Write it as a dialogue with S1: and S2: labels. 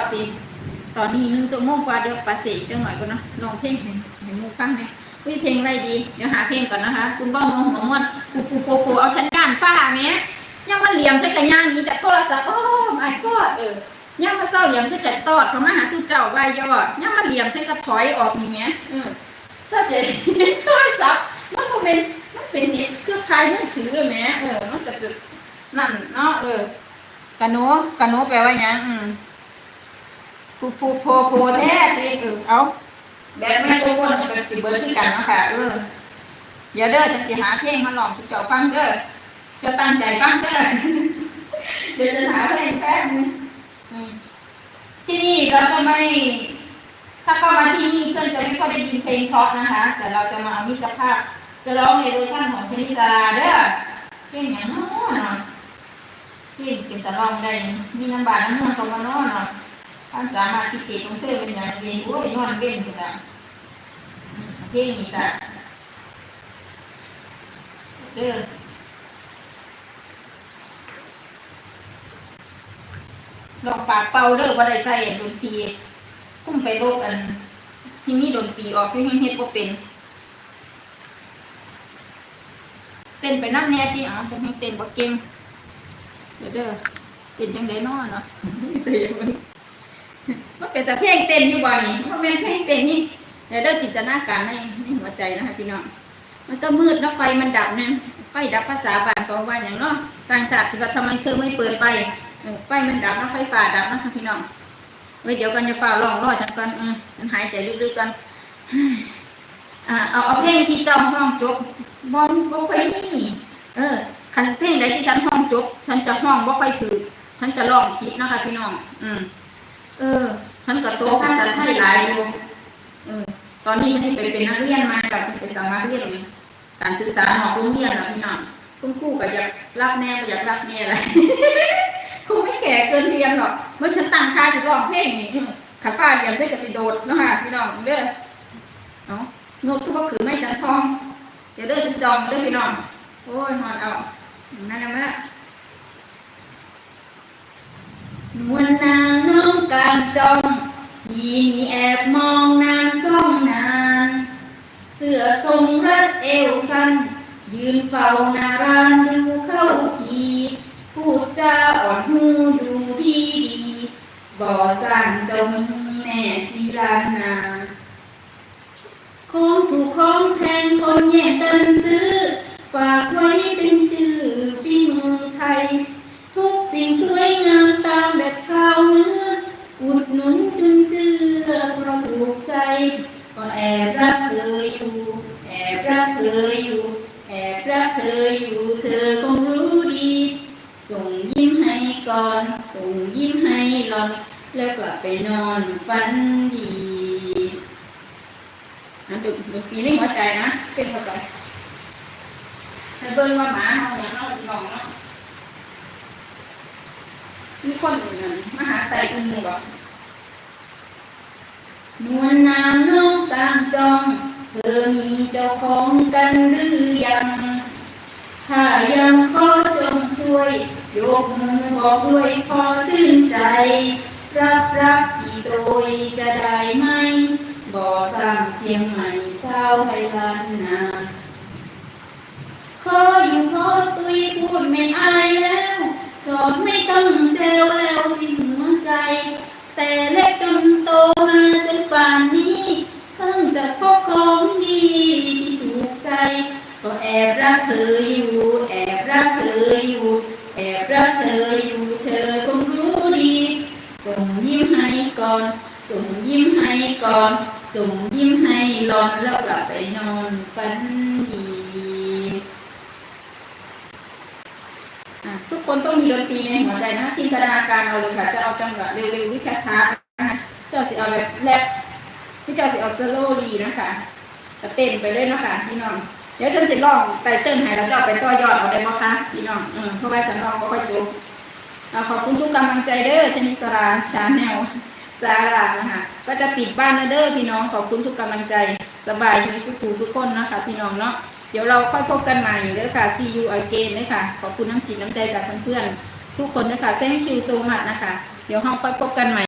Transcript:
S1: ะติตอนนี้หนึ่งชั่วโมงกว่าเดี๋ยวปาเสกจังหน่อยก่อนนะลองเพลงให้ให้หมูฟังเนี่ยวิเพลงอะไรดีเดี๋ยวหาเพลงก่อนนะคะ คุณบ้องงหัวม้วนปูปูโปโปเอาชั้นกานฟ้าแม่ยังมาเหลี่ยมใช้กระย่างนี้จากโทรศัพท์โอ้ my god เออย่างมาเศร้าเหลี่ยมใช้กระตอดเขามาหาทุเจ้าใบยอดย่างมาเหลี่ยมใช้กระถอยออกนี่แม่เออถ้าเจะโทรศัพท์มันก็เป็นมันเป็นนี่คือใครมือถือเลยแม่เออมันก็จะนั่นเนาะเออ กะโนกะโนแปลว่ายังอืม ผูผูโพโพแท้สิเออเอาแบบแม่ทุกคนจะเป็นสิเบิร์ดคือกันเนาะค่ะเออเดี๋ยวเด้อจะสิหาเพลงมาลองทุกเจ้าฟังเด้อจะตั้งใจฟังเด้อเดี๋ยวจะหาเพลงแป๊บนึงที่นี่เราจะไม่ ถ้าเข้ามาที่นี่เพื่อนจะไม่ค่อยได้ยินเพลงเพราะนะคะ แต่เราจะมาเอามิตรภาพ จะร้องในเวอร์ชันของชนิสาเด้อเพลงอย่างน้อเนาะเพลงเป็นตะลองได้มีน้ำบาดน้ำเมืองตรงมาน้อเนาะ ท่านสามารถพิเศษของเธอเป็นอย่างเย็นโอ้ยนอนเล่นกันละเท่นี่จ้ะเด้อลองปากเป่าเด้อว่าได้ใส่ดนตรีคุ้มไปโลกอัน ที่มีดนตรีออกที่เฮ็ดบ่เป็นเต้นไปนั่นแน่ที่อ๋อจะให้เต้นบ่เก่งเด้อเด้อเต้นจังได๋น้อเนาะเต้นมัน มันเป็นแต่เพลงเต้นอยู่บ่นี่มันเป็นเพลงเต้นนี่เดี๋ยวเด้จินตนาการในในหัวใจนะคะพี่น้อง มันก็มืดแล้วไฟมันดับนะไฟดับภาษาบานของว่าอย่างเนาะต่างชาติที่ว่าทำไมเธอไม่เปิดไฟไฟมันดับนะไฟฟ้าดับนะคะพี่น้องเว้ยเดี๋ยวกันจะฝ่าลองรอฉันก่อนอืมฉันหายใจลึกๆก่อนอ่าเอาเอาเพลงที่จ้าห้องจบบอมบ่ค่อยนี่เออคันเพลงใดที่ฉันห้องจบ ฉันจะห้องบ่ค่อยถือ ฉันจะร้องผิดนะคะพี่น้อง อืม เออ ฉันกับโตภาษาไทยหลายอยู่เออ ตอนนี้ฉันไปเป็นนักเรียนมากับฉันไปสามัครเรียนการศึกษาหอกโรงเรียนแล้วพี่น้องคุณครูก็อยากรับแน่ก็อยากรับแน่อะไรครูไม่แก่เกินเรียนหรอกเมื่อฉันตั้งค่าจะร้องเพลงนี่ขับฟ้าเรียนด้วยกับสิโดดเนาะค่ะพี่น้องเด้อเนาะโน้ตก็บ่ขือไม่ฉันทองเดี๋ยวเด้อฉันจองเด้อพี่น้องโอ้ยหอนเอานั่นนะแม่นวลนางน้องกางจองยีนี่แอบมองนางซ่องนาน เสื้อทรงรัดเอวสั้น ยืนเฝ้าหน้าร้านดูเข้าที พูดจาอ่อนหูดูดีดี บ่อสั่นจมแม่ศิลานา แอบรักเธออยู่เธอคงรู้ดี ส่งยิ้มให้ก่อน ส่งยิ้มให้หลอน แล้วกลับไปนอนฝันดีนะดูดูฟีลิ่งหัวใจนะเป็นหัวใจแต่เบิ่งว่าหมาเฮาอย่างเฮาสิลองเนาะมีคนอื่นนั่นมาหาไตอุ่นหมู่บ่นวลนางน้องตามจอง เธอมีเจ้าของกันหรือ ถ้ายังขอจงช่วย ยกมือบอกด้วยขอชื่นใจ รับรับอีโดยจะได้ไหม บ่อสร้างเชียงใหม่เศร้าให้ล้านนาขออยู่ขอ ก็แอบรักเธออยู่ แอบรักเธออยู่ แอบรักเธออยู่ เธอคงรู้ดี ส่งยิ้มให้ก่อน ส่งยิ้มให้ก่อน ส่งยิ้มให้หลอนแล้วกลับไปนอนฝันดีทุกคนต้องมีดนตรีในหัวใจนะจินตนาการเอาเลยค่ะ จะเอาจังหวะเร็วๆหรือช้าๆนะคะเจ้าสิเอาแบบแรปพี่เจ้าสิเอาสโลดีนะคะจะเต้นไปเลยนะคะพี่น้อง เดี๋ยวฉันจะลองไตเติ้ลให้แล้วเจ้าไปต่อยอดเอาได้ไหมคะพี่น้องอืมเพราะว่าฉันลองก็ค่อยจบเอขอบคุณทุกกำลังใจเด้อชนิสราชาแนลซารานะคะก็จะปิดบ้านนะเด้อพี่น้องขอบคุณทุกกำลังใจสบายดีสุขูทุกคนนะคะ พี่น้องเนาะเดี๋ยวเราค่อยพบกันใหม่เด้อค่ะ see you again เลยค่ะขอบคุณน้ำจิตน้ำใจจากเพื่อนๆทุกคนนะคะ thank you so much นะคะ เดี๋ยวเราค่อยพบกันใหม่